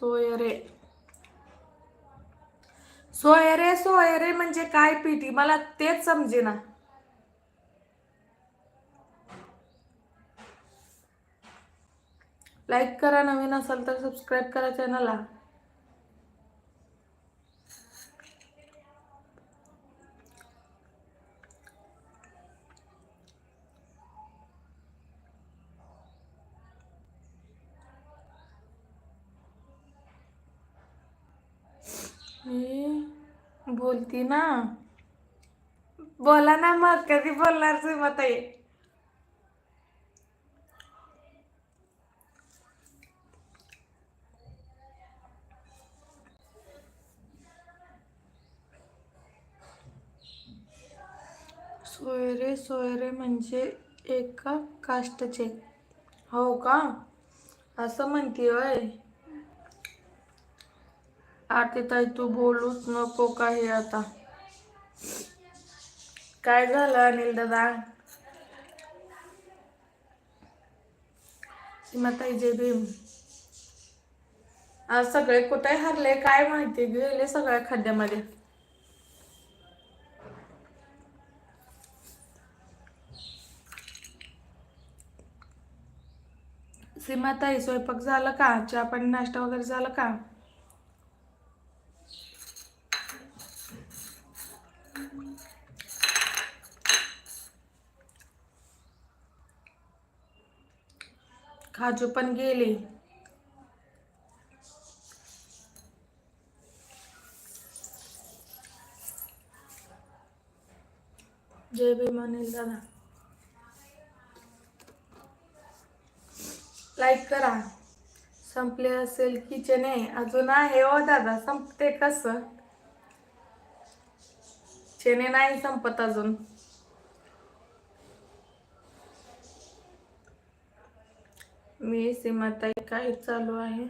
सोयरे. सोयरे सोयरे म्हणजे काय पीटी? मला तेच समजेना. लाईक करा नवीन असाल तर सबस्क्राईब करा चॅनलला मी बोलती ना. बोला ना मग कधी बोलणार मत सोयरे सोयरे म्हणजे एका काष्टचे. हो का? असं म्हणते होय. आरती ताई तू बोलूच नको काही आता. काय झालं अनिल दादा? सीमाताई जय भीम. आज सगळे कुठे हरले काय माहिती? गेले सगळ्या खाद्यामध्ये सीमाताई स्वयंपाक झालं का? चहा पाणी नाश्ता वगैरे झालं का? खाजू पण गेली. जय भीम अनिल दादा. लाईक करा. संपले असेल की आहे अजून आहे ओ दादा. संपते कस? चेने नाही संपत अजून. मी सीमाताई काय चालू आहे.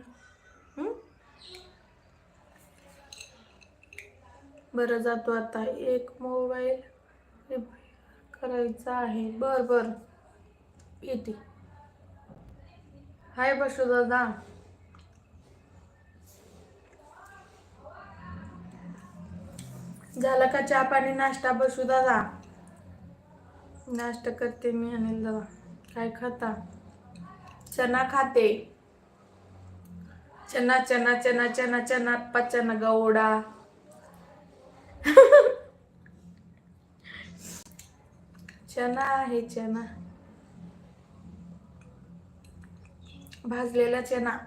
बरं जातो आता. एक मोबाईल रिपेअर करायचा आहे. बर बर. येते. हाय बसू दादा. झाला का चहा पाणी नाश्ता बसू दादा? नाश्ता करते मी अनिल दादा काय खाता? चना खाते. चना चना चना चना चना पचन गौडा चना आहे चना. भाजलेला चना.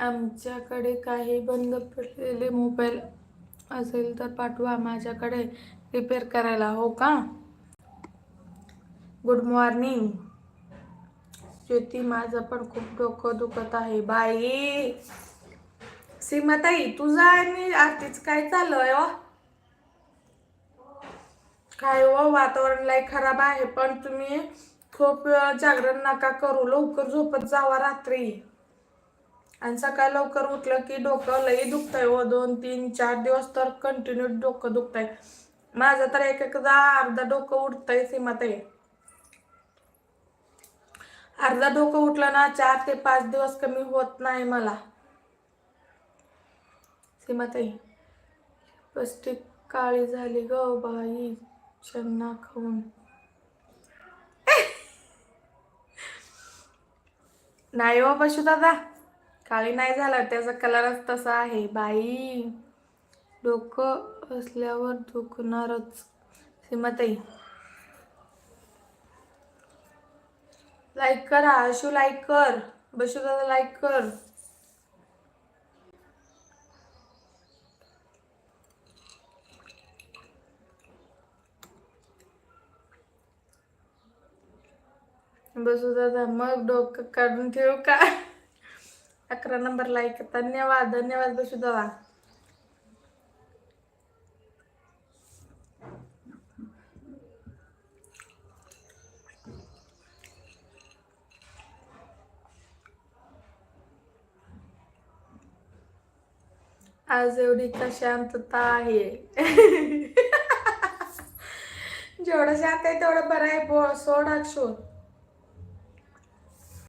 आमच्याकडे काही बंद पडलेले मोबाईल असेल तर पाठवा माझ्याकडे. रिपेअर करायला हो का? गुड मॉर्निंग ज्योती माझं पण खूप डोकं दुखत आहे. बाई. सीमाताई तुझा आणि आरतीच काय चाललंय हो? काय हो? वातावरण लय खराब आहे पण तुम्ही खूप जागरण नका करू. लवकर झोपत जावा रात्री. आणि सकाळी लवकर उठलं की डोकं लई दुखतंय व दोन तीन चार दिवस तर कंटिन्यू डोकं दुखतंय. माझं तर एक एकदा अर्धा डोकं उठतंय सीमाताई. अर्धा डोकं उठलं ना चार ते पाच दिवस कमी होत नाही मला. सीमाताई पस्टिक काळी झाली ग बाई चन्ना खाऊन. नाही हो पशु दादा काळी नाही झाला त्याचा कलरच तसा आहे बाई. डोकं असल्यावर दुखणारच. सीमाताई लाईक करा आशू लाईक कर. बशू दादा लाईक कर. बसू दादा मग डोकं काढून ठेवू का? अकरा नंबर लाईक धन्यवाद धन्यवाद बसू दादा. आज एवढी का शांतता आहे. जेवढं शांत आहे तेवढं बरं आहे बो सोड शोध.